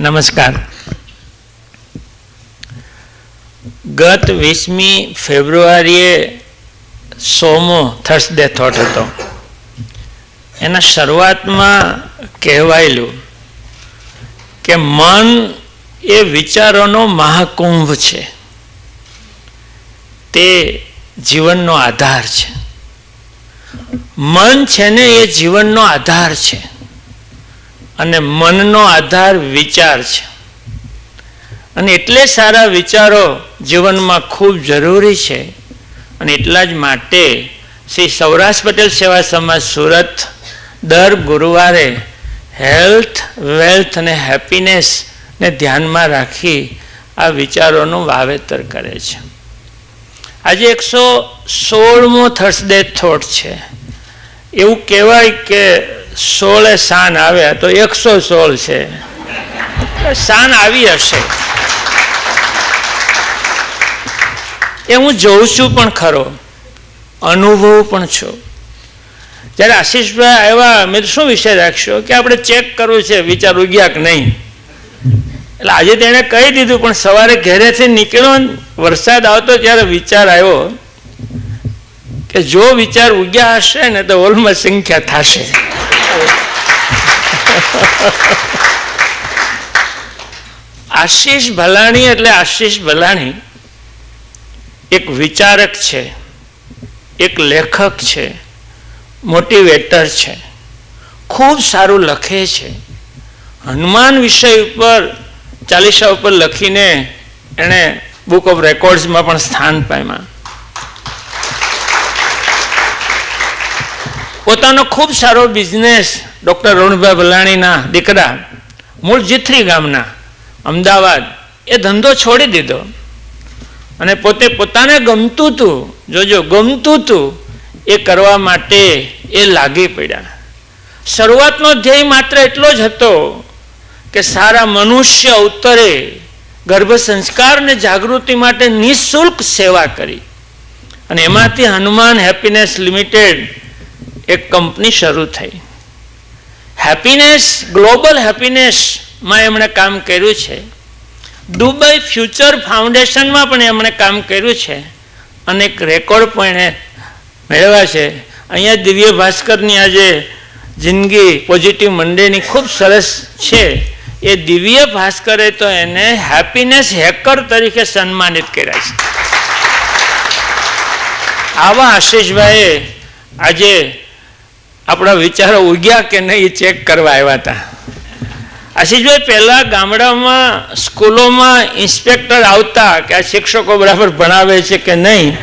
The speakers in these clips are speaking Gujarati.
નમસ્કાર. ગત વીસમી ફેબ્રુઆરીએ સોમો થર્સડે થોટ હતો. એના શરૂઆતમાં કહેવાયેલું કે મન એ વિચારોનો મહાકુંભ છે. તે જીવનનો આધાર છે. મન છે ને એ જીવનનો આધાર છે. અને મનનો આધાર વિચાર છે. અને એટલે સારા વિચારો જીવનમાં ખૂબ જરૂરી છે. અને એટલા જ માટે શ્રી સૌરાષ્ટ્ર પટેલ સેવા સમાજ સુરત દર ગુરુવારે હેલ્થ, વેલ્થ અને હેપીનેસને ધ્યાનમાં રાખી આ વિચારોનું વાવેતર કરે છે. આજે એકસો સોળમો થર્સડે થોટ છે. એવું કહેવાય કે સોળે શાન આવ્યા તો એકસો સોળ છે. શાન આવી હશે. એ હું જોઉં છું પણ ખરો. અનુભવ પણ છું. જ્યારે આશીષભાઈ આવ્યા મેં શું વિષય રાખશો કે આપણે ચેક કરવું છે, વિચાર ઉગ્યા કે નહીં? એટલે આજે તેણે કહી દીધું, પણ સવારે ઘરેથી નીકળ્યો વરસાદ આવતો ત્યારે વિચાર આવ્યો કે જો વિચાર ઉગ્યા હશે ને તો હોલમાં સંખ્યા થશે. આશીષ ભલાણી એટલે આશીષ ભલાણી એક વિચારક છે, એક લેખક છે મોટિવેટર છે. ખૂબ સારું લખે છે. હનુમાન વિષય ઉપર, ચાલીસા ઉપર લખીને એણે બુક ઓફ રેકોર્ડ્સમાં પણ સ્થાન પામ્યા. પોતાનો ખૂબ સારો બિઝનેસ ડૉક્ટર અરુણભાઈ ભલાણીના દીકરા મૂળ જીથરી ગામના, અમદાવાદ, એ ધંધો છોડી દીધો. અને પોતે પોતાને ગમતું હતું જોજો, ગમતું હતું એ કરવા માટે એ લાગી પડ્યા. શરૂઆતનો ધ્યેય માત્ર એટલો જ હતો કે સારા મનુષ્ય અવતરે ગર્ભ સંસ્કાર અને જાગૃતિ માટે નિઃશુલ્ક સેવા કરી. અને એમાંથી હનુમાન હેપીનેસ લિમિટેડ એક કંપની શરૂ થઈ. હેપીનેસ ગ્લોબલ હેપીનેસમાં એમણે કામ કર્યું છે. દુબઈ ફ્યુચર ફાઉન્ડેશનમાં પણ એમણે કામ કર્યું છે. અને એક રેકોર્ડ પણ એણે મેળવ્યા છે. અહીંયા દિવ્ય ભાસ્કરની આજે જિંદગી પોઝિટિવ મંડેની ખૂબ સરસ છે. એ દિવ્ય ભાસ્કરે તો એને હેપીનેસ હેકર તરીકે સન્માનિત કર્યા છે. આવા આશીષભાઈએ આજે આપણા વિચારો ઉગ્યા કે નહીં ચેક કરવા આવ્યા હતા. આશીષભાઈ, પહેલાં ગામડામાં, સ્કૂલોમાં ઇન્સ્પેક્ટર આવતા કે આ શિક્ષકો બરાબર ભણાવે છે કે નહીં,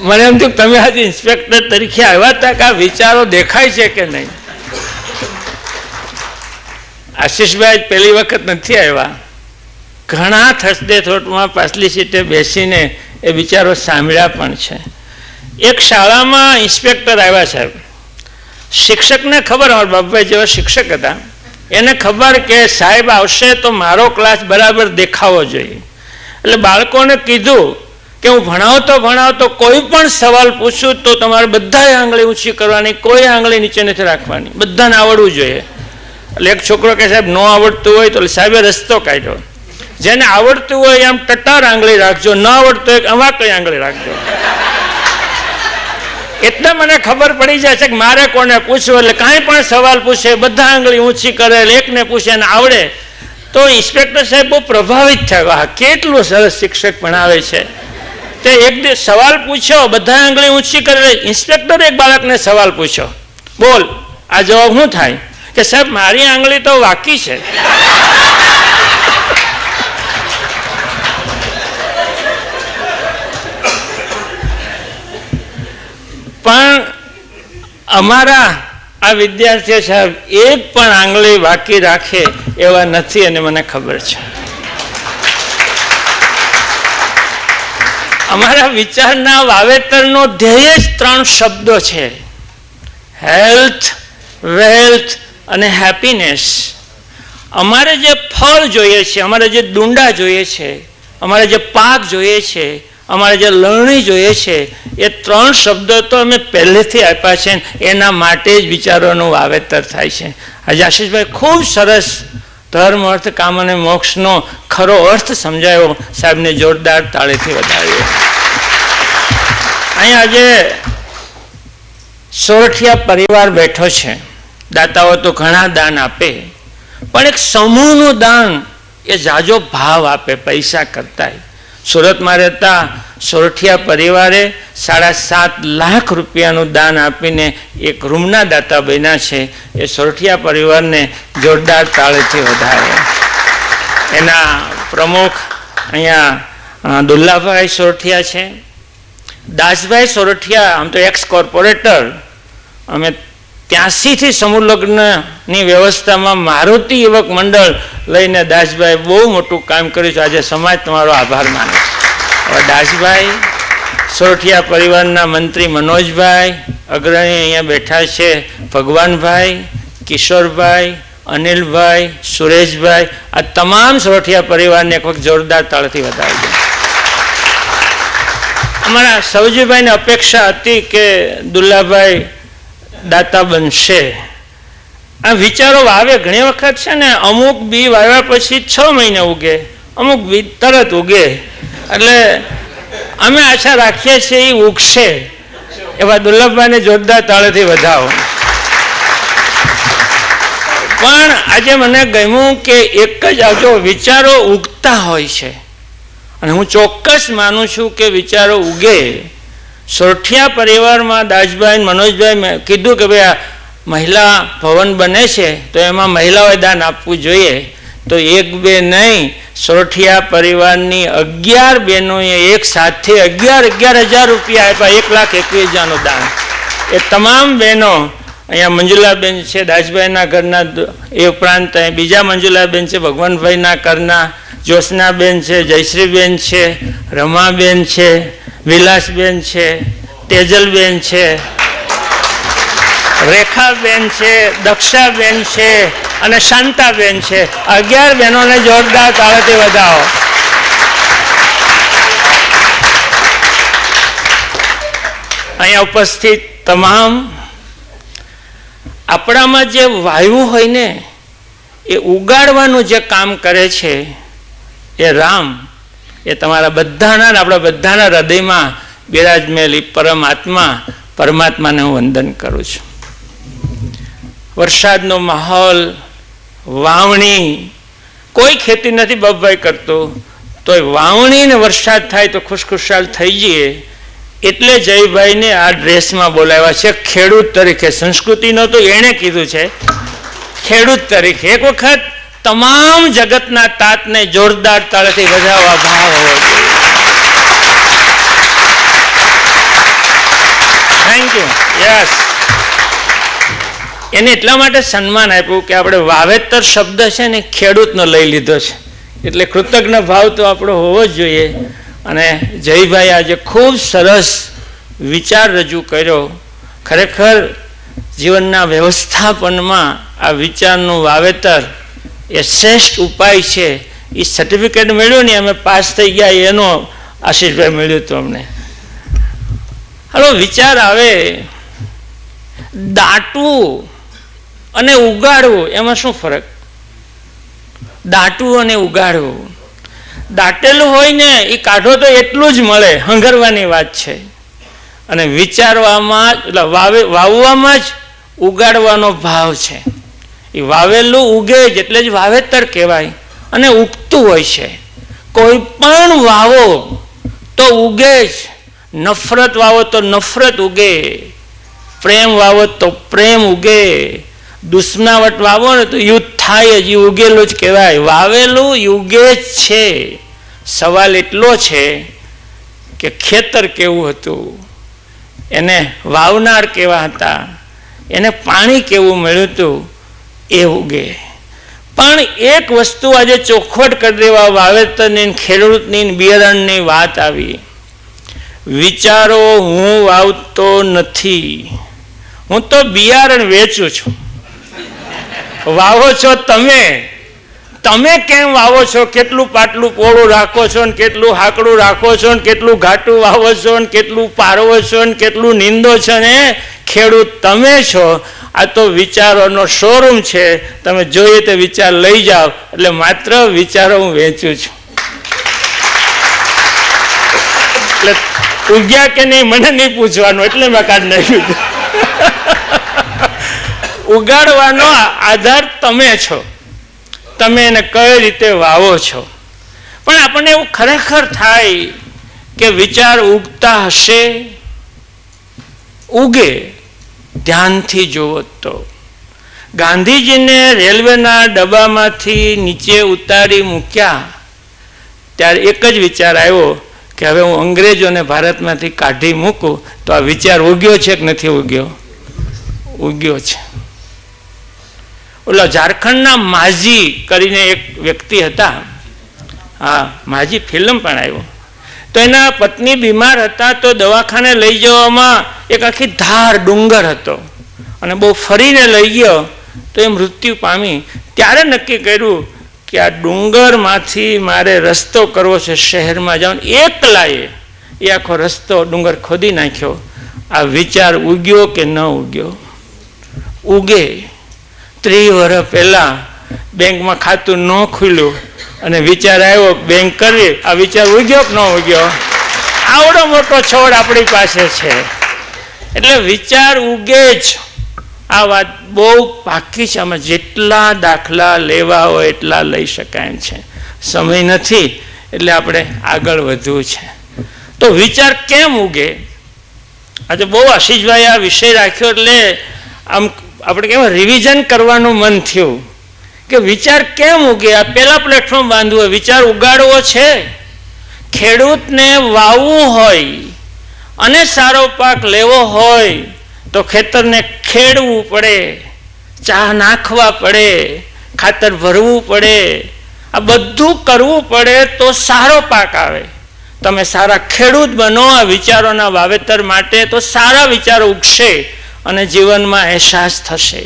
મને એમ થયું, તમે આજે ઇન્સ્પેક્ટર તરીકે આવ્યા હતા કે આ વિચારો દેખાય છે કે નહીં? આશીષભાઈ પહેલી વખત નથી આવ્યા. ઘણા થસદે થોટમાં પાછલી સીટે બેસીને એ વિચારો સાંભળ્યા પણ છે. એક શાળામાં ઇન્સ્પેક્ટર આવ્યા સાહેબ. શિક્ષકને ખબર અમારા બાપભાઈ જેવા શિક્ષક હતા. એને ખબર કે સાહેબ આવશે તો મારો ક્લાસ બરાબર દેખાવો જોઈએ. એટલે બાળકોને કીધું કે હું ભણાવતો ભણાવતો કોઈ પણ સવાલ પૂછું તો તમારે બધાએ આંગળી ઊંચી કરવાની, કોઈ આંગળી નીચે નથી રાખવાની. બધાને આવડવું જોઈએ. એટલે એક છોકરો કે સાહેબ, ન આવડતું હોય તો સાહેબે રસ્તો કાઢ્યો. જેને આવડતું હોય એમ ટટાર આંગળી રાખજો, ન આવડતું હોય આમાં કઈ આંગળી રાખજો. એટલે મને ખબર પડી જાય છે કે મારે કોને પૂછવું એટલે કાંઈ પણ સવાલ પૂછે, બધા આંગળી ઊંચી કરે એકને પૂછે ને આવડે. તો ઇન્સ્પેક્ટર સાહેબ બહુ પ્રભાવિત થયા. હા કેટલું સરસ શિક્ષક ભણાવે છે. તે એક દિવસ સવાલ પૂછ્યો બધા આંગળી ઊંચી કરે. ઇન્સ્પેક્ટર એક બાળકને સવાલ પૂછ્યો. બોલ, આ જવાબ શું થાય? કે સાહેબ, મારી આંગળી તો વાકી છે. પણ અમારા આ વિદ્યાર્થીઓ સાહેબ એક પણ આંગળી બાકી રાખે એવા નથી અને મને ખબર છે. અમારા વિચારના વાવેતરનો ધ્યેય જ ત્રણ શબ્દો છે. હેલ્થ, વેલ્થ અને હેપીનેસ. અમારે જે ફળ જોઈએ છે, અમારે જે ડુંડા જોઈએ છે, અમારે જે પાક જોઈએ છે, અમારે જે લણણી જોઈએ છે, એ ત્રણ શબ્દો તો અમે પહેલેથી આપ્યા છે એના માટે જ વિચારોનું વાવેતર થાય છે. આજે આશીષભાઈ ખૂબ સરસ ધર્મ, અર્થ, કામ અને મોક્ષનો ખરો અર્થ સમજાયો, સાહેબને જોરદાર તાળેથી વધાવ્યો અહીંયા આજે સોરઠિયા પરિવાર બેઠો છે. દાતાઓ તો ઘણા દાન આપે, પણ એક સમૂહનું દાન એ જાજો ભાવ આપે, પૈસા કરતાંય. સુરતમાં રહેતા સોરઠિયા પરિવારે સાડા સાત લાખ રૂપિયાનું દાન આપીને એક રૂમના દાતા બન્યા છે. એ સોરઠિયા પરિવારને જોરદાર તાળેથી વધારે. એના પ્રમુખ અહીંયા દુલ્લાભાઈ સોરઠિયા છે. દાસભાઈ સોરઠિયા, આમ તો એક્સ કોર્પોરેટર અમે ત્યાંસીથી સમૂહ લગ્નની વ્યવસ્થામાં મારુતિ યુવક મંડળ લઈને દાસભાઈ બહુ મોટું કામ કર્યું છે. આજે સમાજ તમારો આભાર માને હવે દાસભાઈ, સોરઠિયા પરિવારના મંત્રી મનોજભાઈ, અગ્રણી અહીંયા બેઠા છે ભગવાનભાઈ, કિશોરભાઈ, અનિલભાઈ, સુરેશભાઈ, આ તમામ સોરઠિયા પરિવારને એક વખત જોરદાર તાળથી વધાવી દો. અમારા સૌજીભાઈને અપેક્ષા હતી કે દુલ્લાભાઈ દાતા બનશે આ વિચારો વાવે ઘણી વખત છે ને, અમુક બી વાવ્યા પછી છ મહિને ઉગે, અમુક બી તરત ઉગે. એટલે અમે આશા રાખીએ છીએ એ ઉગશે. એવા દુર્લભભાઈને જોરદાર તાળેથી વધાવો. પણ આજે મને ગમ્યું કે એક જ આવજો વિચારો ઉગતા હોય છે. અને હું ચોક્કસ માનું છું કે વિચારો ઉગે. સોરઠિયા પરિવારમાં દાસભાઈ મનોજભાઈ કીધું કે ભાઈ મહિલા ભવન બને છે, તો એમાં મહિલાઓએ દાન આપવું જોઈએ. તો એક બે નહીં, સોઠિયા પરિવારની અગિયાર બહેનોએ એક સાથે અગિયાર અગિયાર હજાર રૂપિયા આપ્યા, એક લાખ એકવીસ હજારનું દાન. એ તમામ બહેનો, અહીંયા મંજુલાબેન છે, દાસભાઈના ઘરના, એ ઉપરાંત અહીંયા બીજા મંજુલાબેન છે, ભગવાનભાઈના ઘરના જ્યોત્સનાબેન છે, જયશ્રીબેન છે, રમાબેન છે, વિલાસબેન છે, તેજલબેન છે, રેખાબેન છે, દક્ષાબેન છે અને શાંતાબેન છે. અગિયાર બહેનોને જોરદાર તાળાથી વધાવો. અહીંયા ઉપસ્થિત તમામ આપણામાં જે વાયુ હોય ને, એ ઉગાડવાનું જે કામ કરે છે એ રામ, એ તમારા બધાના આપણા બધાના હૃદયમાં બિરાજમેલી પરમાત્મા, પરમાત્માને હું વંદન કરું છું. વરસાદનો માહોલ, વાવણી, કોઈ ખેતી નથી બબભાઈ કરતો, તોય વાવણી ને વરસાદ થાય તો ખુશખુશાલ થઈ જઈએ, એટલે જયભાઈને આ ડ્રેસમાં બોલાવ્યા છે, ખેડૂત તરીકે. સંસ્કૃતિનો તો એણે કીધું છે, ખેડૂત તરીકે. એક વખત તમામ જગતના તાતને જોરદાર તાળેથી વધાવવા ભાવ હોવો જોઈએ થેન્ક યુ યસ એને એટલા માટે સન્માન આપ્યું કે આપણે વાવેતર શબ્દ છે ને ખેડૂતનો લઈ લીધો છે. એટલે કૃતજ્ઞ ભાવ તો આપણો હોવો જ જોઈએ. અને જયભાઈ આજે ખૂબ સરસ વિચાર રજૂ કર્યો. ખરેખર જીવનના વ્યવસ્થાપનમાં આ વિચારનું વાવેતર એ શ્રેષ્ઠ ઉપાય છે. એ સર્ટિફિકેટ મળ્યું ને અમે પાસ થઈ ગયા, એનો આશીર્વાદ મળ્યો હતું અમને હાલો, વિચાર આવે. દાટવું અને ઉગાડવું, એમાં શું ફરક? દાટવું અને ઉગાડવું. દાટેલું હોય ને એ કાઢો તો એટલું જ મળે, હંગરવાની વાત છે. અને વિચારવામાં, એટલે વાવે, વાવવામાં જ ઉગાડવાનો ભાવ છે. એ વાવેલું ઉગે જ એટલે જ વાવેતર કહેવાય અને ઉગતું હોય છે. કોઈ પણ વાવો તો ઉગે જ. નફરત વાવો તો નફરત ઉગે. પ્રેમ વાવો તો પ્રેમ ઉગે. દુશ્મનાવટ વાવો ને તો યુદ્ધ થાય જ. ઉગેલું જ કહેવાય. વાવેલું યુગે જ છે. સવાલ એટલો છે કે ખેતર કેવું હતું? એને વાવનાર કેવા હતા? એને પાણી કેવું મળ્યું હતું? એ ઉગે પણ એક વસ્તુ આજે ચોખવટ કરી દેવા વાવેતરની ખેડૂતની બિયારણની વાત આવી. વિચારો, હું વાવતો નથી. હું તો બિયારણ વેચું છું. વાવો છો તમે? તમે કેમ વાવો છો? કેટલું પાટલું પોળું રાખો છો ને કેટલું હાકડું રાખો છો ને કેટલું ઘાટું વાવો છો ને કેટલું પારવો છો ને કેટલું નીંદો છો ને? ખેડૂત તમે છો. આ તો વિચારોનો શોરૂમ છે. તમે જોઈએ તે વિચાર લઈ જાઓ. એટલે માત્ર વિચારો હું વેચું છું. એટલે ઉગ્યા કે નહીં મને નહીં પૂછવાનું, એટલે મેં કાઢ નાખ્યું ઉગાડવાનો આધાર તમે છો. તમે એને કઈ રીતે વાવો છો. પણ આપણને એવું ખરેખર થાય કે વિચાર ઉગતા હશે, ઉગે. ધ્યાનથી જુઓ તો. ગાંધીજીને રેલવેના ડબ્બામાંથી નીચે ઉતારી મૂક્યા. ત્યારે એક જ વિચાર આવ્યો કે હવે હું અંગ્રેજોને ભારતમાંથી કાઢી મૂકું તો આ વિચાર ઉગ્યો છે કે નથી ઉગ્યો? ઉગ્યો છે. ઓલા ઝારખંડના માજી કરીને એક વ્યક્તિ હતા. હા, માજી ફિલ્મ પણ આવ્યો. તો એના પત્ની બીમાર હતા તો દવાખાને લઈ જવામાં એક આખી ધાર ડુંગર હતો. અને બહુ ફરીને લઈ ગયો તો એ મૃત્યુ પામી. ત્યારે નક્કી કર્યું કે આ ડુંગરમાંથી મારે રસ્તો કરવો છે શહેરમાં જવાનું. એકલાએ એ આખો રસ્તો ડુંગર ખોદી નાખ્યો. આ વિચાર ઉગ્યો કે ન ઉગ્યો? ઉગે. ત્રી વર્ષ પહેલાં બેંકમાં ખાતું ન ખુલ્યું. અને વિચાર આવ્યો, બેંક કરવી. આ વિચાર ઉગ્યો કે ન ઉગ્યો? આવડો મોટો છોડ આપણી પાસે છે. એટલે વિચાર ઉગે જ. આ વાત બહુ પાકી છે. આમાં જેટલા દાખલા લેવા હોય એટલા લઈ શકાય એમ છે. સમય નથી, એટલે આપણે આગળ વધવું છે. તો વિચાર કેમ ઉગે? આજે બહુ આશીષભાઈ આ વિષય રાખ્યો એટલે આમ આપણે કેમ રિવિઝન કરવાનું મન થયું. કે વિચાર કેમ ઉગે? આ પહેલા પ્લેટફોર્મ બાંધવું હોય વિચાર ઉગાડવો છે. ખેડૂતને વાવવું હોય અને સારો પાક લેવો હોય તો ખેતરને ખેડવું પડે ચા નાખવા પડે, ખાતર ભરવું પડે. આ બધું કરવું પડે તો સારો પાક આવે. તમે સારા ખેડૂત બનો આ વિચારોના વાવેતર માટે તો સારા વિચારો ઉગશે અને જીવનમાં અહેસાસ થશે.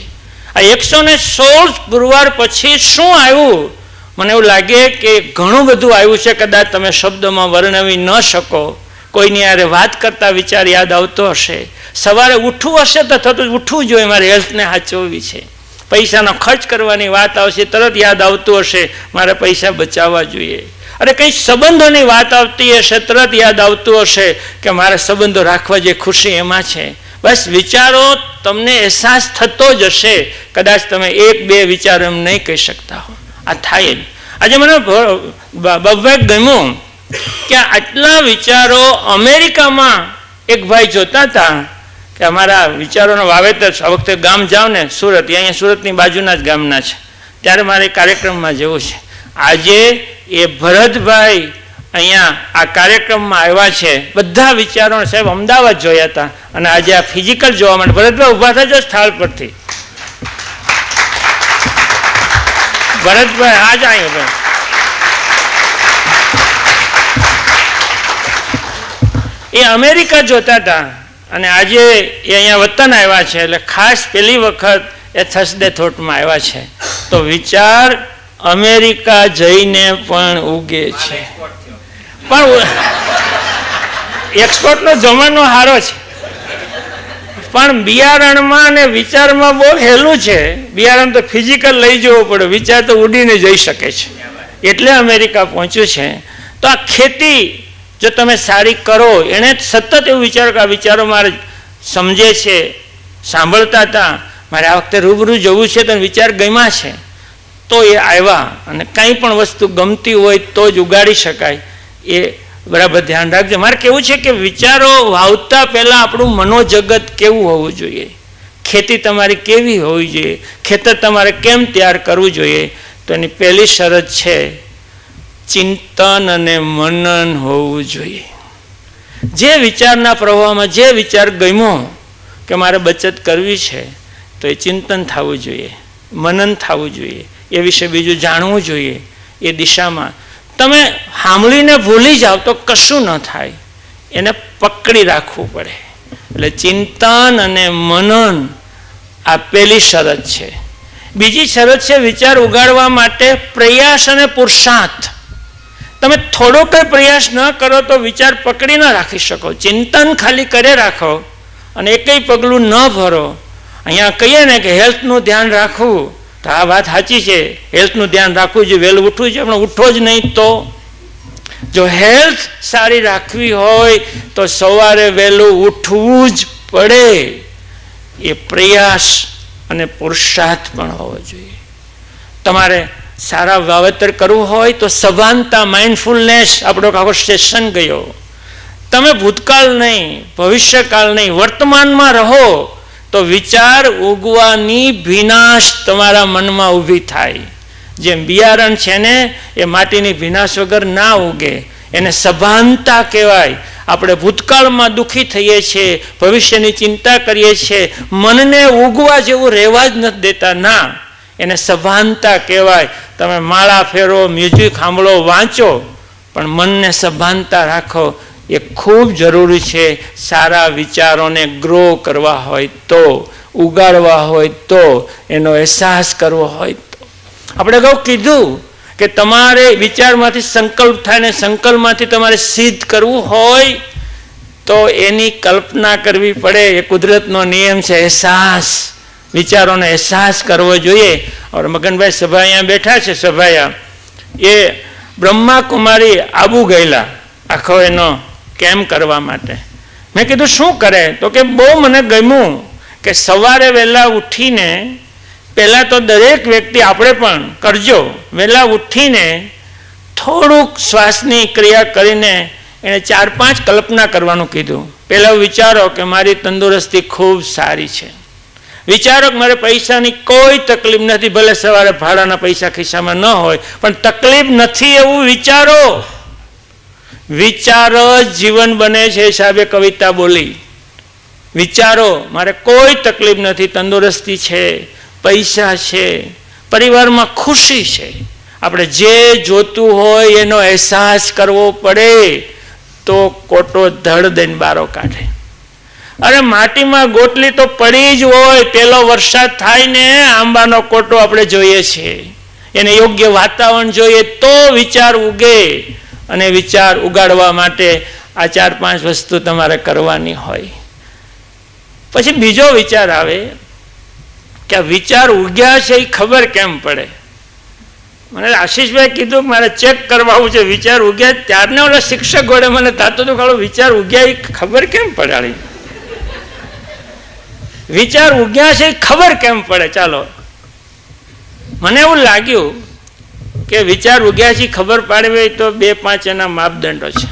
આ એકસો ને સોળ ગુરુવાર પછી શું આવ્યું? મને એવું લાગે કે ઘણું બધું આવ્યું છે, કદાચ તમે શબ્દોમાં વર્ણવી ન શકો. કોઈની યારે વાત કરતા વિચાર યાદ આવતો હશે. સવારે ઉઠવું હશે તો થતું ઉઠવું જોઈએ, મારે હેલ્થને સાચવવી છે. પૈસાનો ખર્ચ કરવાની વાત આવશે, તરત યાદ આવતું હશે, મારે પૈસા બચાવવા જોઈએ. અરે કંઈ સંબંધોની વાત આવતી હશે, તરત યાદ આવતું હશે કે મારે સંબંધો રાખવા જે ખુશી એમાં છે. બસ વિચારો, તમને અહેસાસ થતો જ હશે. કદાચ તમે એક, બે વિચારો એમ નહીં કહી શકતા હો. આ થાય જ. આજે મને બબ્બે ગમ્યું કે આટલા વિચારો અમેરિકામાં એક ભાઈ જોતા હતા કે અમારા વિચારોનો વાવેતર આ વખતે ગામ જાઓ ને, સુરત. અહીંયા સુરતની બાજુના જ ગામના છે. ત્યારે મારે કાર્યક્રમમાં જવું છે. આજે એ ભરતભાઈ અહીંયા આ કાર્યક્રમમાં આવ્યા છે. બધા વિચારો સાહેબ અમદાવાદ જોયા હતા. અને આજે આ ફિઝિકલ જોવા માટે ભરતભાઈ ઊભા થજો સ્થળ પરથી. ભરતભાઈ આ જ આવ્યો એ અમેરિકા જોતા હતા. અને આજે એ અહીંયા વતન આવ્યા છે. એટલે ખાસ પહેલી વખત એ થસડે થોટમાં આવ્યા છે. તો વિચાર અમેરિકા જઈને પણ ઉગે છે. પણ એક્સપોર્ટનો જમાનો સારો છે. પણ બિયારણમાં અને વિચારમાં બહુ હેલું છે. બિયારણ તો ફિઝિકલ લઈ જવું પડે, વિચાર તો ઉડીને જઈ શકે છે. એટલે અમેરિકા પહોંચ્યું છે. તો આ ખેતી જો તમે સારી કરો, એણે સતત એવું વિચારો કે આ વિચારો મારે સમજે છે, સાંભળતા હતા. મારે આ વખતે રૂબરૂ જવું છે તો વિચાર ગમ્યા છે. તો એ આવ્યા અને કંઈ પણ વસ્તુ ગમતી હોય તો જ ઉગાડી શકાય. એ બરાબર ધ્યાન રાખજો. મારે કેવું છે કે વિચારો વાવતા પહેલાં આપણું મનોજગત કેવું હોવું જોઈએ? ખેતી તમારી કેવી હોવી જોઈએ? ખેતર તમારે કેમ તૈયાર કરવું જોઈએ? તો એની પહેલી શરત છે, ચિંતન અને મનન હોવું જોઈએ. જે વિચારના પ્રવાહમાં જે વિચાર ગમ્યો કે મારે બચત કરવી છે, તો એ ચિંતન થવું જોઈએ, મનન થવું જોઈએ. એ વિશે બીજું જાણવું જોઈએ. એ દિશામાં તમે સાંભળીને ભૂલી જાઓ તો કશું ન થાય. એને પકડી રાખવું પડે. એટલે ચિંતન અને મનન આ પહેલી શરત છે. બીજી શરત છે વિચાર ઉગાડવા માટે પ્રયાસ અને પુરુષાર્થ. તમે થોડો કંઈ પ્રયાસ ન કરો તો વિચાર પકડી ન રાખી શકો. ચિંતન ખાલી કરે રાખો અને એકય પગલું ન ભરો. અહીંયા કહીએ ને કે હેલ્થનું ધ્યાન રાખવું. તો આ વાત સાચી છે. હેલ્થનું ધ્યાન રાખવું જોઈએ. વહેલું ઉઠવું જોઈએ, પણ ઉઠો જ નહીં તો. જો હેલ્થ સારી રાખવી હોય, તો સવારે વહેલું ઉઠવું જ પડે. એ પ્રયાસ અને પુરુષાર્થ પણ હોવો જોઈએ. તમારે સારા વાવેતર કરવું હોય, તો સભાનતા માઇન્ડફુલનેસ આપણો આખો સેશન ગયો. તમે ભૂતકાળ નહીં, ભવિષ્યકાળ નહીં, વર્તમાનમાં રહો. તો વિચાર ઉગવાની ભીનાશ તમારા મનમાં ઊભી થાય. જેમ બિયારણ છે ને, એ માટીની ભીનાશ વગર ના ઉગે. એને સભાનતા કહેવાય. આપણે ભૂતકાળમાં દુઃખી થઈએ છીએ, ભવિષ્યની ચિંતા કરીએ છીએ, મનને ઉગવા જેવું રહેવા જ નથી દેતા. ના, એને સભાનતા કહેવાય. તમે માળા ફેરો મ્યુઝિક સાંભળો, વાંચો, પણ મનને સભાનતા રાખો. એ ખૂબ જરૂરી છે સારા વિચારોને ગ્રો કરવા હોય તો, ઉગાડવા હોય તો, એનો અહેસાસ કરવો હોય તો. આપણે કહું કીધું કે તમારે વિચારમાંથી સંકલ્પ થાય ને સંકલ્પમાંથી તમારે સિદ્ધ કરવું હોય તો એની કલ્પના કરવી પડે. એ કુદરતનો નિયમ છે અહેસાસ. વિચારોનો અહેસાસ કરવો જોઈએ. ઓર મગનભાઈ સભા અહીંયા બેઠા છે સભાયા એ બ્રહ્મા કુમારી આબુ ગયેલા. આખો એનો કેમ કરવા માટે? મેં કીધું, શું કરે? તો કે, બહુ મને ગમ્યું કે સવારે વહેલા ઉઠીને, પહેલાં તો દરેક વ્યક્તિ આપણે પણ કરજો, વહેલા ઉઠીને થોડુંક શ્વાસની ક્રિયા કરીને એણે ચાર પાંચ કલ્પના કરવાનું કીધું. પહેલાં વિચારો કે મારી તંદુરસ્તી ખૂબ સારી છે. વિચારો કે મારે પૈસાની કોઈ તકલીફ નથી, ભલે સવારે ભાડાના પૈસા ખિસ્સામાં ન હોય, પણ તકલીફ નથી એવું વિચારો. વિચારો જ જીવન બને છે સાહેબે કવિતા બોલી. વિચારો, મારે કોઈ તકલીફ નથી, તંદુરસ્તી છે, પૈસા છે, પરિવારમાં ખુશી છે. આપણે જે જોતું હોય એનો અહેસાસ કરવો પડે તો કોટો ધડ દઈને બારો કાઢે. અરે માટીમાં ગોટલી તો પડી જ હોય, પેલો વરસાદ થાય ને આંબાનો કોટો આપણે જોઈએ છીએ. એને યોગ્ય વાતાવરણ જોઈએ તો વિચાર ઉગે. અને વિચાર ઉગાડવા માટે આ ચાર પાંચ વસ્તુ તમારે કરવાની હોય. પછી બીજો વિચાર આવે કે વિચાર ઉગ્યા છે એ ખબર કેમ પડે? મને આશીષભાઈ કીધું મારે ચેક કરવાનું છે, વિચાર ઉગ્યા ત્યારને ઓલા શિક્ષક વડે મને તાતો તો ખાલો વિચાર ઉગ્યા એ ખબર કેમ પડાડી વિચાર ઉગ્યા છે એ ખબર કેમ પડે? ચાલો. મને એવું લાગ્યું કે વિચાર ઉગ્યા છે, ખબર પાડવી તો બે પાંચ એના માપદંડો છે.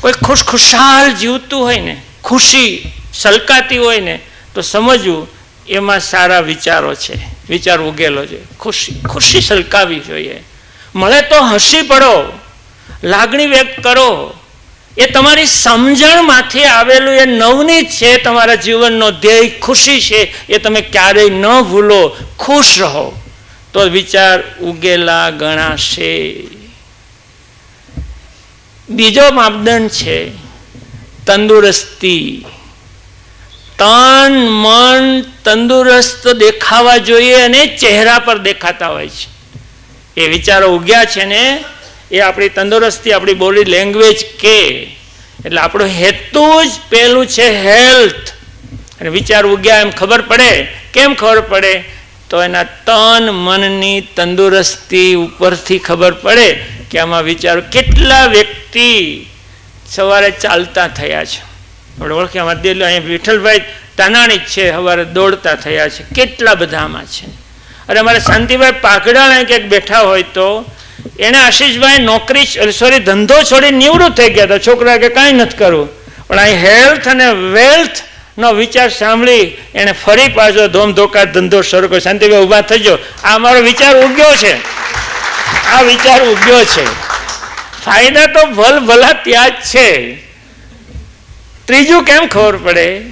કોઈ ખુશખુશાલ જીવતું હોય ને, ખુશી સલકાતી હોય ને, તો સમજવું એમાં સારા વિચારો છે. વિચાર ઉગેલો છે. ખુશી ખુશી સલકાવી જોઈએ. મળે તો હસી પડો, લાગણી વ્યક્ત કરો. એ તમારી સમજણમાંથી આવેલું એ નવનીત છે તમારા જીવનનો ધ્યેય. ખુશી છે એ તમે ક્યારેય ન ભૂલો. ખુશ રહો. તો વિચાર ઉગેલા ગણાશે બીજો માપદંડ છે તંદુરસ્તી. તન, મન તંદુરસ્ત દેખાવા જોઈએ અને ચહેરા પર દેખાતા હોય છે. એ વિચારો ઉગ્યા છે ને, એ આપણી તંદુરસ્તી, આપણી બોલી લેંગ્વેજ કે. એટલે આપણો હેતુ જ પહેલું છે હેલ્થ. અને વિચાર ઉગ્યા એમ ખબર પડે? કેમ ખબર પડે? તો એના તન મનની તંદુરસ્તી ઉપરથી ખબર પડે કે આમાં વિચારો કેટલા વ્યક્તિ સવારે ચાલતા થયા છે. આપણે ઓળખી અમારા દિલ અહીંયા વિઠ્ઠલભાઈ તાનાણી છે, સવારે દોડતા થયા છે. કેટલા બધામાં છે. અરે અમારે શાંતિભાઈ પાકડાણા ક્યાંક બેઠા હોય તો એને આશીષભાઈ નોકરી સોરી, ધંધો છોડી નિવૃત્ત થઈ ગયા હતા. છોકરા કે કાંઈ નથી કરવું. પણ અહીં હેલ્થ અને વેલ્થ નો વિચાર સાંભળી એને ફરી પાછો ધોમ ધોકા ધંધો શરૂ કર્યો. શાંતિભાઈ, ઊભા થજો આ મારો વિચાર ઉગ્યો છે. આ વિચાર ઉગ્યો છે. ફાયદા તો ભલ ભલા ત્યાં જ છે. ત્રીજું કેમ ખબર પડે?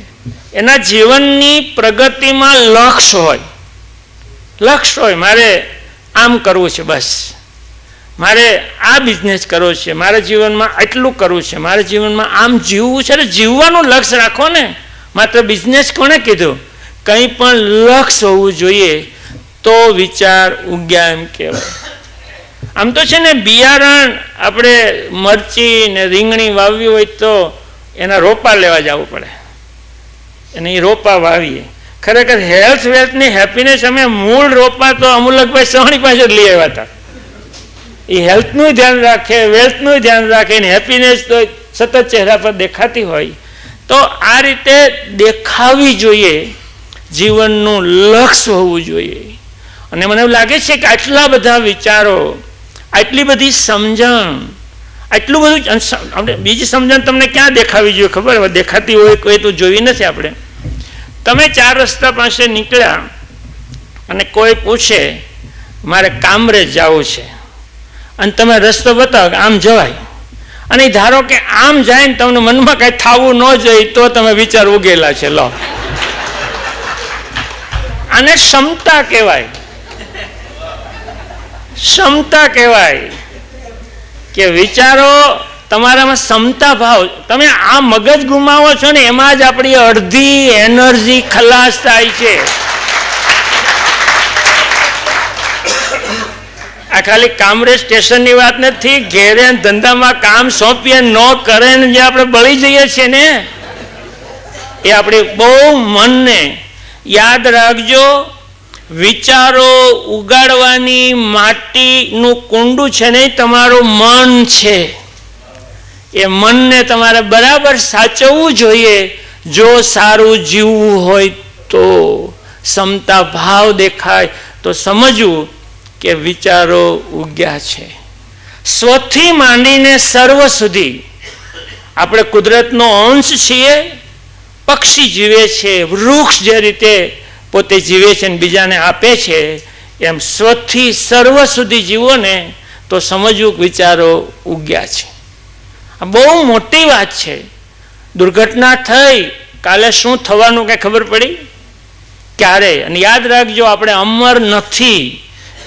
એના જીવનની પ્રગતિમાં લક્ષ્ય હોય. લક્ષ્ય હોય. મારે આમ કરવું છે બસ. મારે આ બિઝનેસ કરવો છે. મારા જીવનમાં આટલું કરવું છે. મારા જીવનમાં આમ જીવવું છે. ને જીવવાનું લક્ષ્ય રાખો ને. માત્ર બિઝનેસ કોણે કીધું? કંઈ પણ લક્ષ્ય હોવું જોઈએ તો વિચાર ઉગ્યા એમ કહેવાય. આમ તો છે ને બિયારણ આપણે મરચી ને રીંગણી વાવવી હોય તો એના રોપા લેવા જવું પડે. અને એ રોપા વાવીએ. ખરેખર હેલ્થ વેલ્થની હેપીનેસ અમે મૂળ રોપા તો અમુલકભાઈ સવાણી પાસે લઈ આવ્યા હતા. એ હેલ્થનું ધ્યાન રાખે વેલ્થનું ધ્યાન રાખે ને હેપીનેસ તો સતત ચહેરા પર દેખાતી હોય. તો આ રીતે દેખાવી જોઈએ, જીવનનું લક્ષ્ય હોવું જોઈએ. અને મને એવું લાગે છે કે આટલા બધા વિચારો, આટલી બધી સમજણ, આટલું બધું આપણે બીજી સમજણ તમને ક્યાં દેખાવી જોઈએ ખબર? હવે દેખાતી હોય કોઈ તો જોઈ નથી આપણે. તમે ચાર રસ્તા પાસે નીકળ્યા અને કોઈ પૂછે, મારે કામરે જવું છે. અને તમે રસ્તો બતાવો આમ જવાય. અને ધારો કે આમ જાય ને તમને મનમાં કાંઈ થવું ન જોઈએ, તો તમે વિચાર ઉગેલા છે, લો. આને ક્ષમતા કહેવાય. ક્ષમતા કહેવાય કે વિચારો તમારામાં ક્ષમતા ભાવ. તમે આ મગજ ગુમાવો છો ને, એમાં જ આપણી અડધી એનર્જી ખલાસ થાય છે. ખાલી કામરેજ સ્ટેશનની વાત નથી, ઘેરે ધંધામાં કામ સોંપીએ, ન કરે ને જે આપણે બળી જઈએ છીએ ને, એ આપણે બહુ મનને યાદ રાખજો. વિચારો ઉગાડવાની માટીનું કુંડું છે ને તમારું મન છે. એ મનને તમારે બરાબર સાચવવું જોઈએ. જો સારું જીવવું હોય તો ક્ષમતા ભાવ દેખાય. તો સમજવું કે વિચારો ઉગ્યા છે. સ્વથી માંડીને સર્વ સુધી આપણે કુદરતનો અંશ છીએ, પક્ષી જીવે છે, વૃક્ષ જે રીતે પોતે જીવે છે અને બીજાને આપે છે, એમ સ્વથી સર્વ સુધી જીવો ને તો સમજવું વિચારો ઉગ્યા છે. આ બહુ મોટી વાત છે. દુર્ઘટના થઈ, કાલે શું થવાનું કંઈ ખબર પડી? ક્યારે? અને યાદ રાખજો, આપણે અમર નથી.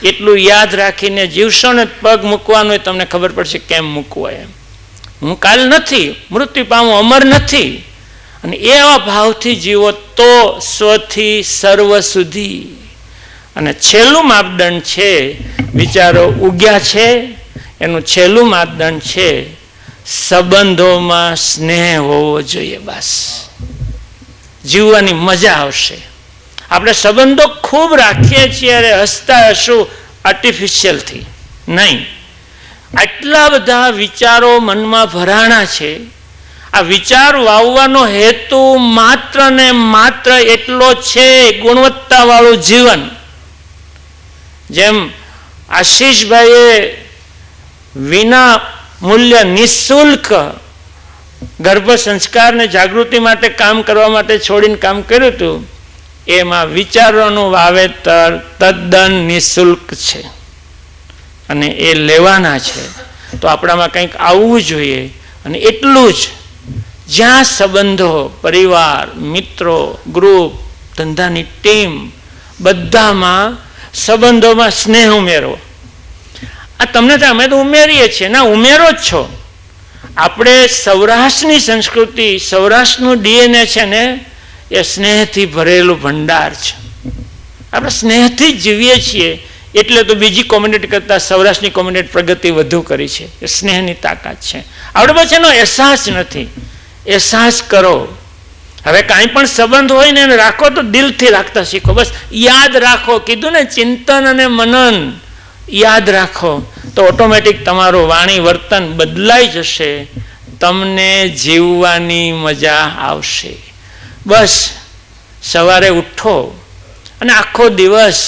એટલું યાદ રાખીને જીવશો ને પગ મૂકવાનું એ તમને ખબર પડશે કેમ મૂકવો એમ. હું કાલ નથી, મૃત્યુ પામું અમર નથી. અને એવા ભાવથી જીવો તો સ્વથી સર્વ સુધી. અને છેલ્લું માપદંડ છે, વિચારો ઉગ્યા છે, એનું છેલ્લું માપદંડ છે, સંબંધોમાં સ્નેહ હોવો જોઈએ બસ. જીવવાની મજા આવશે. આપણે સંબંધો ખૂબ રાખીએ છીએ અરે હસતા હશું આર્ટિફિશિયલથી નહીં. આટલા બધા વિચારો મનમાં ભરાણા છે. આ વિચાર વાવવાનો હેતુ માત્ર ને માત્ર એટલો છે ગુણવત્તાવાળું જીવન. જેમ આશીષભાઈએ વિના મૂલ્ય નિઃશુલ્ક ગર્ભ સંસ્કારને જાગૃતિ માટે કામ કરવા માટે છોડીને કામ કર્યું હતું એમાં વિચારોનું વાવેતર તદ્દન નિઃશુલ્ક છે. અને એ લેવાના છે. તો આપણામાં કંઈક આવવું જોઈએ અને એટલું જ. જ્યાં સંબંધો, પરિવાર, મિત્રો, ગ્રુપ, ધંધાની ટીમ, બધામાં સંબંધોમાં સ્નેહ ઉમેરો આ તમને તો અમે તો ઉમેરીએ છીએ. ના, ઉમેરો જ છો. આપણે સૌરાષ્ટ્રની સંસ્કૃતિ, સૌરાષ્ટ્રનું ડીએનએ છે ને એ સ્નેહથી ભરેલું ભંડાર છે. આપણે સ્નેહથી જીવીએ છીએ, એટલે તો બીજી કોમ્યુનિટી કરતાં સૌરાષ્ટ્રની કોમ્યુનિટી પ્રગતિ વધુ કરી છે. એ સ્નેહની તાકાત છે. આપણે પછી એનો અહેસાસ નથી. અહેસાસ કરો. હવે કાંઈ પણ સંબંધ હોય ને એને રાખો તો દિલથી રાખતા શીખો. બસ યાદ રાખો. કીધું ને ચિંતન અને મનન. યાદ રાખો. તો ઓટોમેટિક તમારું વાણી વર્તન બદલાઈ જશે. તમને જીવવાની મજા આવશે. બસ સવારે ઉઠો અને આખો દિવસ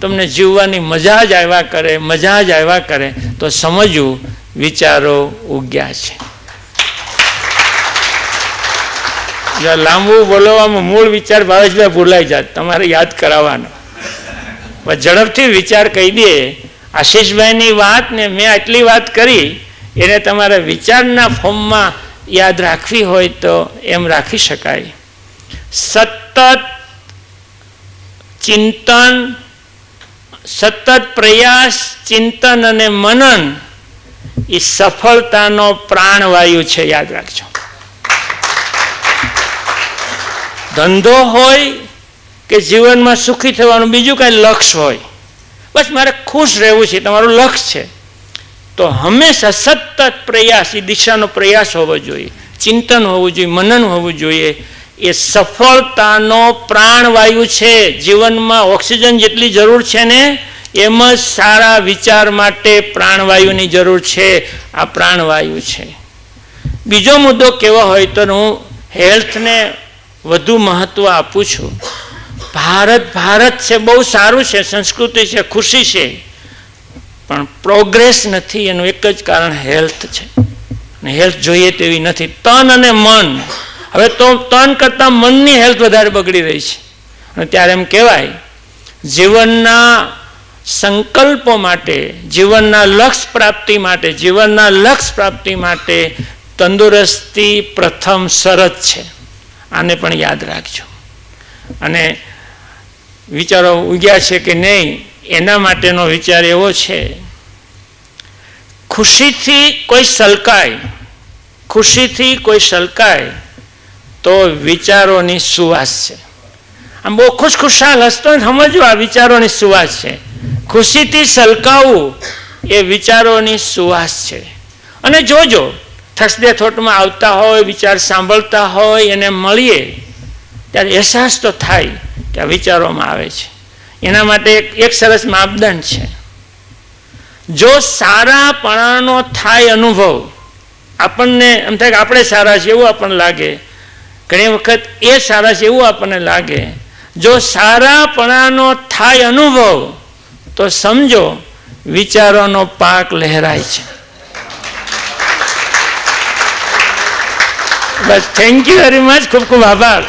તમને જીવવાની મજા જ આવ્યા કરે, મજા જ આવ્યા કરે. તો સમજવું વિચારો ઉગ્યા છે. લાંબુ બોલવામાં મૂળ વિચાર ભાવેશભાઈ ભૂલાઈ જાત, તમારે યાદ કરાવવાનો. ઝડપથી વિચાર કહી દે. આશીષભાઈની વાત ને મેં આટલી વાત કરી, એને તમારા વિચારના ફોર્મમાં યાદ રાખવી હોય તો એમ રાખી શકાય. સતત ચિંતન, સતત પ્રયાસ, ચિંતન અને મનન એ સફળતાનો પ્રાણવાયુ છે, યાદ રાખજો. ધંધો હોય કે જીવનમાં સુખી થવાનું બીજું કાંઈ લક્ષ્ય હોય. બસ મારે ખુશ રહેવું છે, તમારું લક્ષ્ય છે. તો હંમેશા સતત પ્રયાસ, એ દિશાનો પ્રયાસ હોવો જોઈએ, ચિંતન હોવું જોઈએ, મનન હોવું જોઈએ એ સફળતાનો પ્રાણવાયુ છે, જીવનમાં ઓક્સિજન જેટલી જરૂર છે ને, એમ જ સારા વિચાર માટે પ્રાણવાયુની જરૂર છે, આ પ્રાણવાયુ છે. બીજો મુદ્દો કેવો હોય તો હું હેલ્થને વધુ મહત્વ આપું છું. ભારત ભારત છે, બહુ સારું છે, સંસ્કૃતિ છે, ખુશી છે, પણ પ્રોગ્રેસ નથી, એનું એક જ કારણ હેલ્થ છે. અને હેલ્થ જોઈએ તેવી નથી. તન અને મન હવે તો તન કરતાં મનની હેલ્થ વધારે બગડી રહી છે. અને ત્યારે એમ કહેવાય, જીવનના સંકલ્પો માટે, જીવનના લક્ષ્ય પ્રાપ્તિ માટે, જીવનના લક્ષ્ય પ્રાપ્તિ માટે તંદુરસ્તી પ્રથમ શરત છે. આને પણ યાદ રાખજો. અને વિચારો ઉગ્યા છે કે નહીં, એના માટેનો વિચાર એવો છે, ખુશીથી કોઈ સલકાય, ખુશીથી કોઈ સલકાય તો વિચારોની સુવાસ છે. આમ બહુ ખુશ ખુશાલ હસતો સમજવું આ વિચારોની સુવાસ છે. ખુશીથી સલકાવવું એ વિચારોની સુવાસ છે. અને જોજો થસદે થોટમાં આવતા હોય, વિચાર સાંભળતા હોય, એને મળીએ, ત્યારે અહેસાસ તો થાય કે વિચારોમાં આવે છે. એના માટે એક સરસ માપદંડ છે. જો સારાપણાનો થાય અનુભવ, આપણને એમ થાય કે આપણે સારા છીએ એવું આપણને લાગે ઘણી વખત એ સારા છે એવું આપણને લાગે. જો સારાપણાનો થાય અનુભવ, તો સમજો વિચારોનો પાક લહેરાય છે. બસ થેન્ક યુ વેરી મચ ખૂબ ખૂબ આભાર.